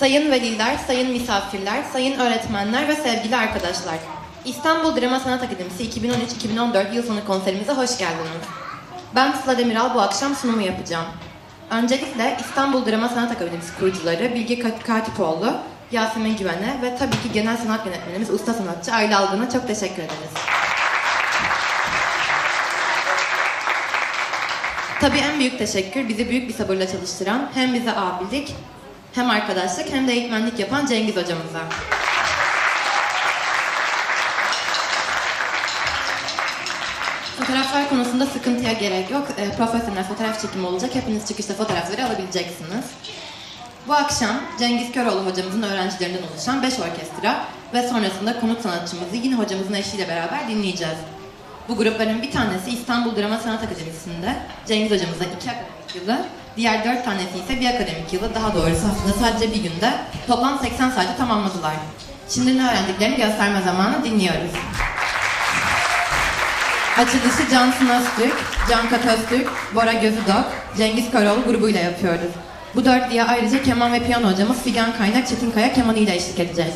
Sayın veliler, sayın misafirler, sayın öğretmenler ve sevgili arkadaşlar. İstanbul Drama Sanat Akademisi 2013-2014 yıl sonu konserimize hoş geldiniz. Ben Sıla Demiral bu akşam sunumu yapacağım. Öncelikle İstanbul Drama Sanat Akademisi kurucuları Bilge Ka- Katipoğlu, Yasemin Güven'e ve tabii ki genel sanat yönetmenimiz usta sanatçı Ayla Algın'a çok teşekkür ederiz. Tabii en büyük teşekkür bizi büyük bir sabırla çalıştıran hem bize abilik hem arkadaşlık hem de eğitmenlik yapan Cengiz hocamıza. Fotoğraflar konusunda sıkıntıya gerek yok. E, profesyonel fotoğraf çekimi olacak. Hepiniz çıkışta fotoğrafları alabileceksiniz. Bu akşam Cengiz Köroğlu hocamızın öğrencilerinden oluşan 5 orkestra ve sonrasında konuk sanatçımızı yine hocamızın eşliğiyle beraber dinleyeceğiz. Bu grupların bir tanesi İstanbul Drama Sanat Akademisi'nde Cengiz hocamıza iki akademik yılı, diğer dört tanesi ise bir akademik yılı, daha doğrusu aslında sadece bir günde toplam 80 saati tamamladılar. Şimdi ne öğrendiklerini gösterme zamanı dinliyoruz. Açılışı Cansın Öztürk, Can Kat Öztürk, Bora Gözüdok, Cengiz Köroğlu grubuyla yapıyoruz. Bu dörtlüye ayrıca keman ve piyano hocamız Figen Kaynak Çetinkaya kemanıyla eşlik edecek.